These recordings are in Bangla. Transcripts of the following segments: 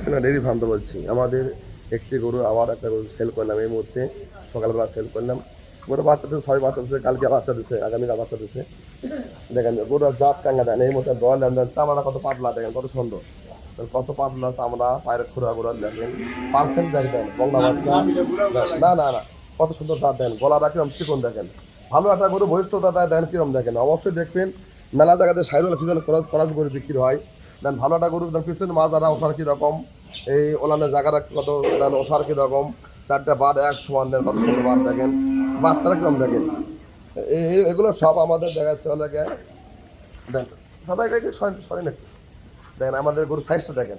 বিসমিল্লা ডেরি ফার্ম বলছি। আমাদের একটি গরু আবার একটা গরু সেল করলাম এই মুহূর্তে। সকালবেলা সেল করলাম। গরু বাচ্চা দিচ্ছে সবাই বাচ্চা দিচ্ছে কালকে বাচ্চা দিচ্ছে আগামীকাল বাচ্চা দিচ্ছে দেখেন গরু জাত কাঙ্গা দেন এই মুহূর্তে দল দেন চামড়া কত পাতলা, দেখেন, কত সুন্দর। কত পাতলা চামড়া, পায়ের খুঁড়া গুঁড়া, দেখেন পার্সেন্ট দেখেন বংলা বাচ্চা না না না, কত সুন্দর জাত, দেখেন, গলাটা কিরম চিকন, দেখেন। ভালো একটা গরু বৈষ্ঠতা দেন, কিরম, দেখেন, অবশ্যই দেখবেন। মেলা জায়গাতে সাইরুল, ফিজাল খরচ খরচ গরু বিক্রি হয়। দেন ভালো একটা গরু দেন পিছনে মাছ আর ওষার কীরকম? এই ওলানের জায়গাটা কত দেন ওষার কীরকম? চারটা বার এক সমান দেন, কত সুন্দর বার দেখেন। বাচ্চারা কিরম দেখেন? এগুলো সব আমাদের দেখাচ্ছে অনেকে দেন সাদা একটু সরেন একটু। দেখেন আমাদের গরু সাইজটা দেখেন।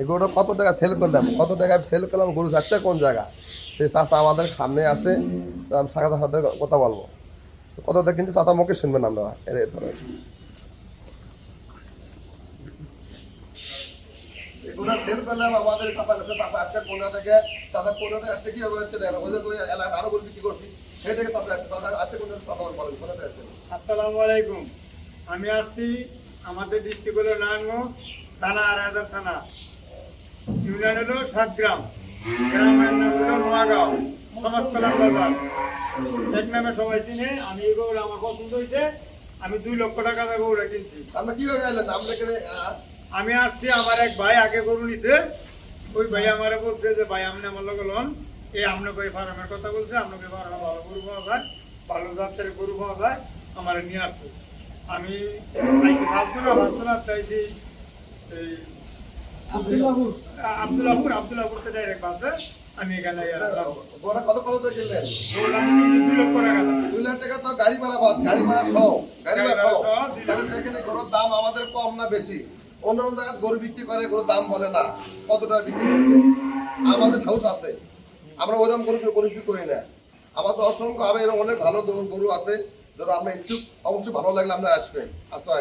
এই গরুটা কত টাকা সেল করলাম? কত টাকায় সেল করলাম? গরু যাচ্ছে কোন জায়গা? সেই চাষটা আমাদের সামনে আছে। আমি সাথে কথা বলব। কত টাকা কিন্তু চাতা মুখে শুনবেন আপনারা এর এর ধরেন। এগুলো সেল করলাম আমাদের টাকা লাগছে টাকা একটা কোনা থেকে টাকা কোনা থেকে একটা কি হচ্ছে দেখেন ওই তুই এলাকা আরও বিক্রি করবি সেই থেকে টাকা টাকা একটা কোনা টাকা বলেন কোনাতে আসসালামু আলাইকুম। আমি আসছি আমাদের ডিস্ট্রিক্ট হলো নারায়ণগঞ্জ থানা আড়াইহাজার থানা। ইউনিয়ন হলো সাতগ্রাম। গ্রামের নাম হলো নোয়াগাঁও। সমাজ কল্যাণ বাজার। এক নামে সবাই চিনে আমি এই গৌড় আমার পছন্দ হয়েছে আমি দুই লক্ষ টাকা গৌড়া কিনছি। আমরা কীভাবে আইলেন? আমরা আমি আসছি আমার এক ভাই আগে গরু নিছে। ওই ভাই আমারে বলছে যে ভাই আপনি আমার লগে লন। এই আপনাকে ফার্মের কথা বলছে আপনাকে ফার্মে ভালো গরু পাওয়া যায় ভালো জাতের গরু পাওয়া যায় আমার নিয়ে আসছে। আমি না ভাবছ না চাইছি এই ডাইরেক্ট বাসে আমি এখানে আসলাম গোটা কত কত করে কিনলেন? গরু আমি কিনছি দুই লক্ষ টাকা। দুই লাখ টাকা তো গাড়ি ভাড়া গাড়ি ভাড়া সহ গাড়ি সহ। গরুর দাম আমাদের কম না বেশি? অন্য জায়গায় গরু বিক্রি করে, গরুর দাম বলে না। কত টাকা বিক্রি করছে? আমাদের সাহস আছে। আমরা ওইরকম গরু গরু বিক্রি করি না। আমাদের অসংখ্য আরও এরকম অনেক ভালো গরু- আছে যারা আমরা ইচ্ছুক অবশ্যই ভালো লাগলে আমরা আসবেন। আচ্ছা